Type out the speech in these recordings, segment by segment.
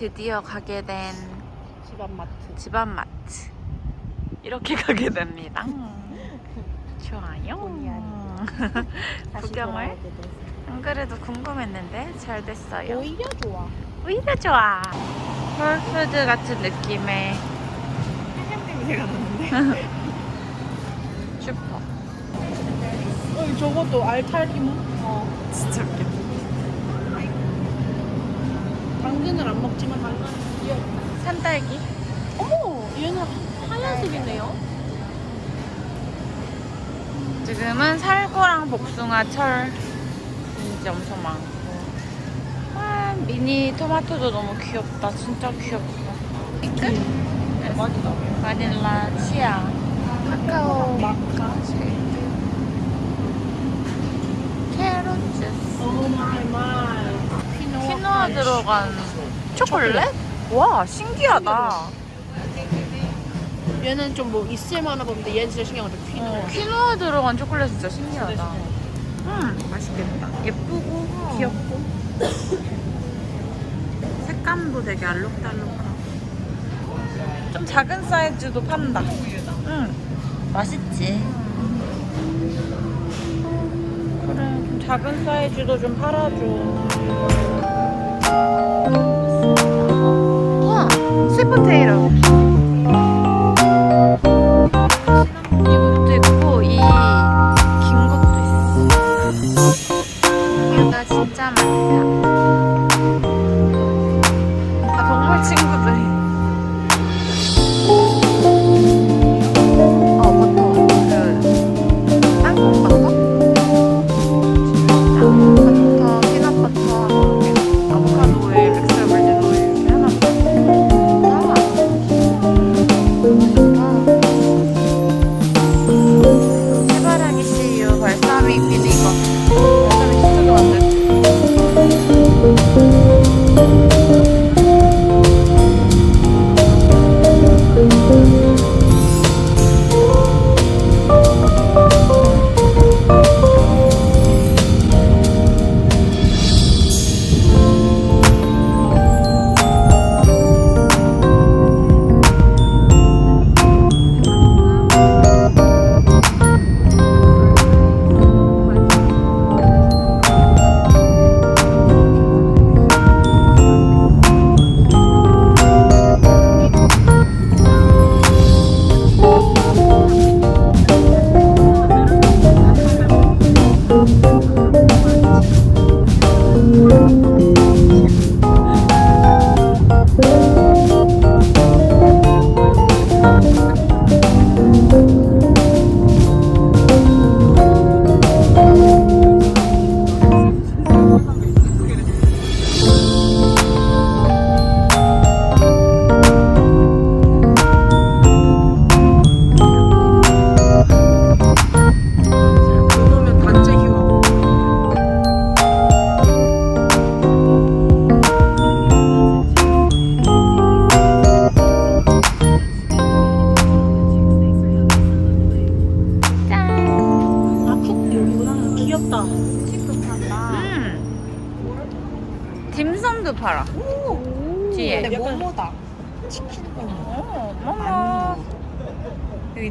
드디어 가게 된 집안 마트. 집안 마트. 이렇게 가게 됩니다. 좋아요. 구경을. 안 그래도 궁금했는데 잘 됐어요. 오히려 좋아. 오히려 좋아. 홀푸드 같은 느낌의 냄새가 나는데. 슈퍼. 어, 저것도 알탈기무? 어. 진짜 웃겨. 당근을 안 먹지만 당근은 귀엽다. 산딸기? 어머, 얘는 하얀색이네요. 지금은 살구랑 복숭아 철 진짜 엄청 많고 와 미니 토마토도 너무 귀엽다 진짜 귀엽다 끝? 네, 맛있다. 바닐라 치아 카카오 마카. 캐럿 주스 오 마이. 피노아, 키노아 들어간 초콜릿? 와 신기하다. 얘는 좀 뭐 있을만한 건데 얘는 진짜 신기한 건 피노아. 어, 키노아 들어간 초콜릿 진짜 신기하다. 음 맛있겠다. 예쁘고 귀엽고. 색감도 되게 알록달록하고. 좀 작은 사이즈도 판다. 응 맛있지. 그래 좀 작은 사이즈도 좀 팔아줘. 우 와 스포테이로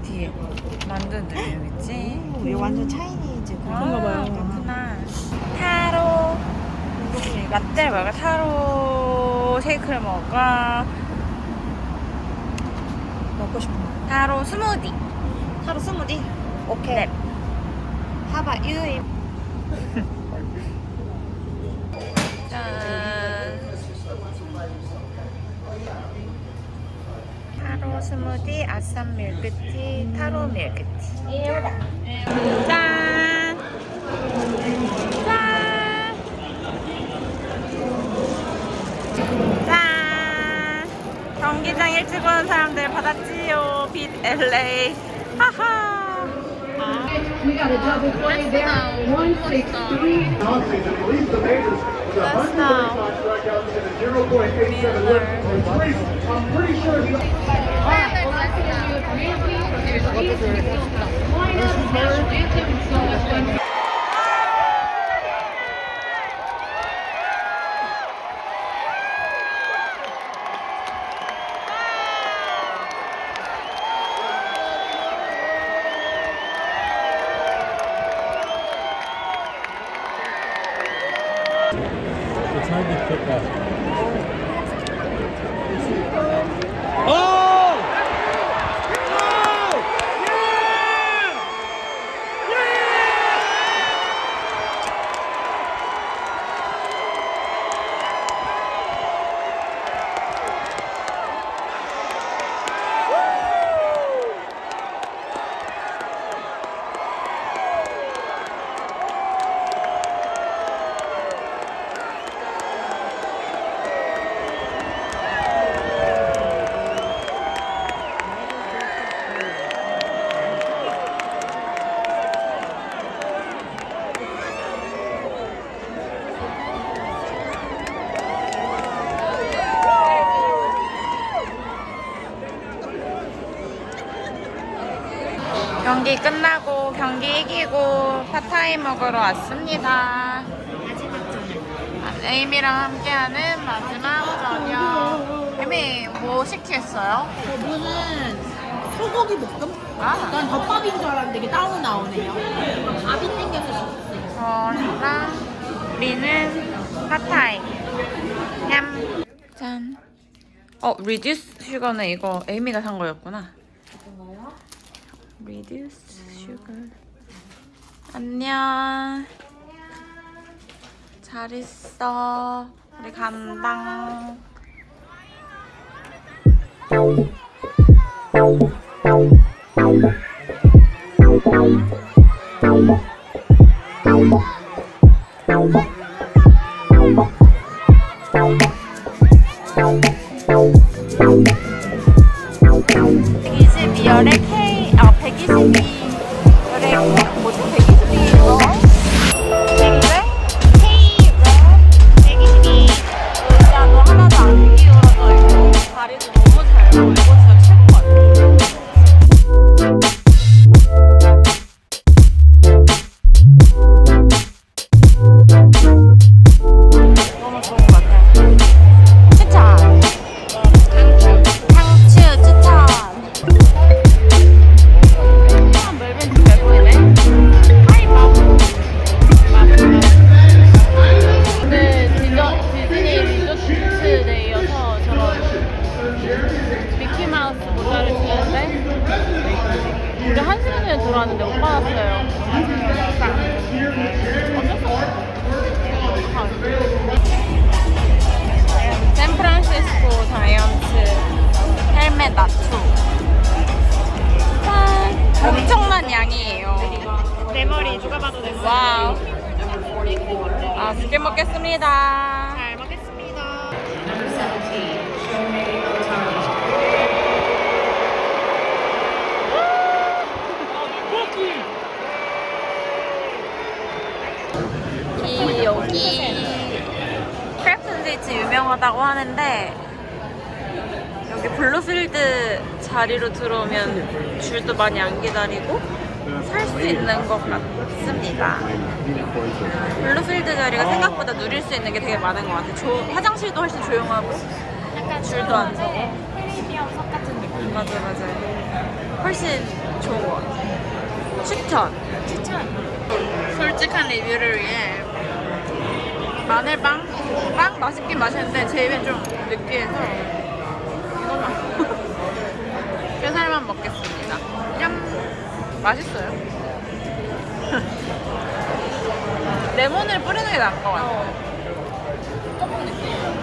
뒤에 만두들 여기 있지. 이게 완전 차이니즈 그런가 봐요. 그렇구나. 타로. 라떼 말고 타로 쉐이크를 먹을까? 먹고 싶은 거. 타로 스무디. 하루 스무디? 오케이. 네. 하바 유 타로 스무디, 아쌈 밀크티, 타로 밀크티. 짠. 짠. 짠. 경기장 일찍 오는 사람들 받았지요. 빛 LA. 하하. Let's now. What's the 경기 끝나고 경기 이기고 파타임 먹으러 왔습니다. 에이미랑 함께하는 마지막 저녁. 에이미 뭐 시켰어요? 저 무슨 소고기 볶음? 아, 난 덮밥인 줄 알았는데 이게 따로 나오네요. 밥이 땡겨서 시켰어요. 저랑 리는 파타임. 냠. 짠. 어, 리듀스 슈거는 이거 에이미가 산 거였구나. 리듀스 슈거. 안녕. 잘 있어. 우리 간다. 필드 자리로 들어오면 줄도 많이 안 기다리고 살 수 있는 것 같습니다. 블루필드 자리가 생각보다 누릴 수 있는 게 되게 많은 것 같아요. 조- 화장실도 훨씬 조용하고 줄도 안 서고 테리비엄 석 같은 느낌. 맞아요 맞아요. 훨씬 좋은 것 같아요. 추천. 추천. 솔직한 리뷰를 위해 마늘빵 빵 맛있긴 맛있는데 제 입엔 좀 느끼해서 이거만 뼈살만 먹겠습니다 얌 맛있어요 레몬을 뿌리는 게 나은 것 같아요 조금 느끼해요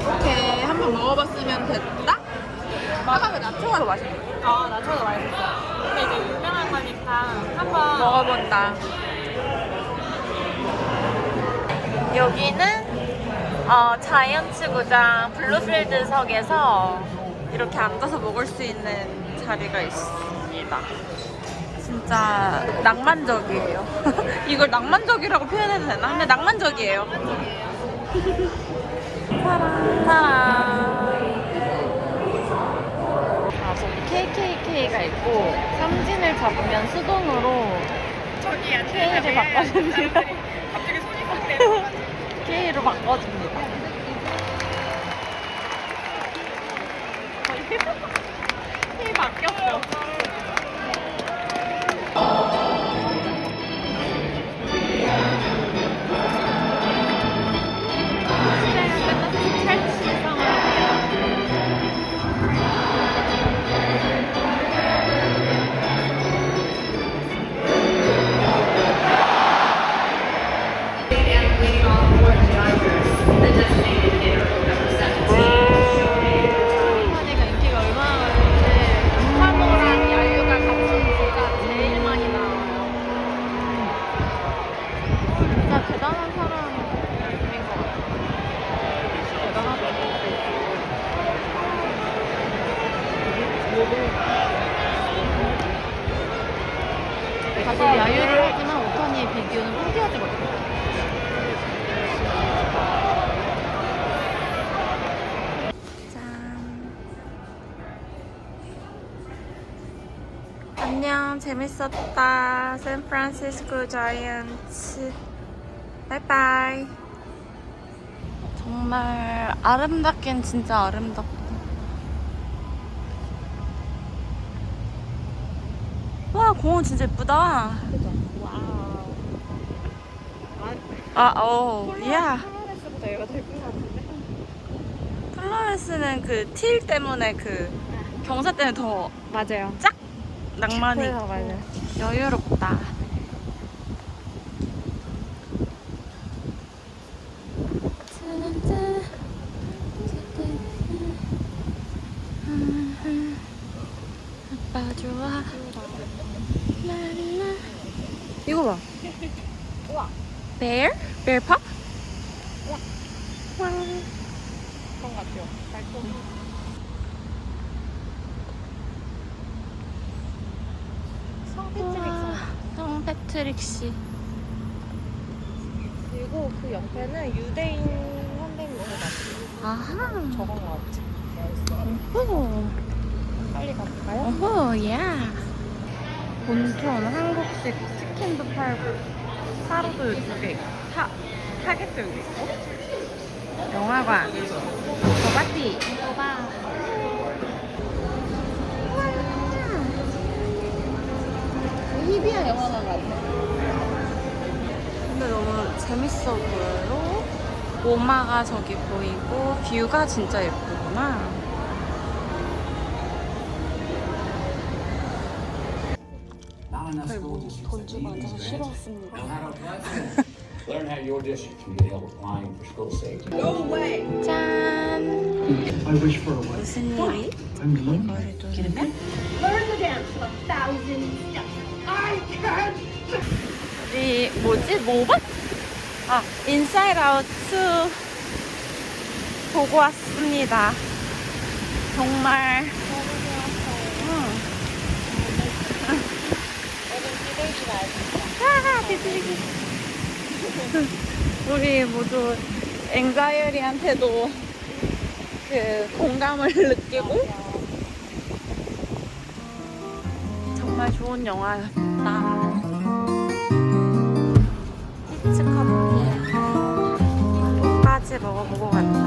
이렇게 한번 먹어봤으면 됐다? 아까 그 나초가 더 맛있네 아, 나초도 맛있어. 근데 이제 유명한 거니까 한번 먹어본다. 여기는 어, 자이언츠 구장 블루필드석에서 이렇게 앉아서 먹을 수 있는 자리가 있 습니다. 진짜 낭만적이에요. 이걸 낭만적이라고 표현해도 되나? 근데 낭만적이에요. 타란, 타란. 아, 저기 KKK가 있고 삼진을 잡으면 수동으로 K를 바꿔줍니다. 갑자기 손이 확 K로 바꿔줍니다. K 바뀌었어. 안녕, 재밌었다. 샌프란시스코 자이언츠. 바이바이. 정말 아름답긴 진짜 아름답다. 와, 공원 진짜 예쁘다. 와우. 아, 어, 야. 플로렌스는 그 틸 때문에 그 경사 때문에 더 맞아요. 낭만이 맞아요. 여유롭다. 아빠 좋아. 이거 봐. 우와. 베어? 베어 팝? 그런 것 같아요. 달콤. 성패트릭 성 패트릭 씨. 그리고 그 옆에는 유대인 현대무용 같은 아하. 저건 것 같아. 오. 빨리 가볼까요? 오호, 야. 본촌 한국식 치킨도 팔고, 사로도 이쪽에 있고, 타, 타겟도 여기 있고, 영화관, 저바티, 저바. 희비한 영화관 같아. 근데 너무 재밌어 보여요. 오마가 저기 보이고, 뷰가 진짜 예쁘구나. 돈 주고 앉아서 싫어했습니다. Learn how your district can get help applying for school safety. 짠! I wish for a wife. 무슨 일이? I'm lonely. 이거를 누르면? 우 리 뭐지? 뭐 봤? 아, 인사이드 아웃 2 보고 왔습니다. 정말 응. 아, 비둘기. 우리 모두 앵가이어리한테도 그 공감을 느끼고 정말 좋은 영화였다. 히치커피에 까지 먹어보고 간다.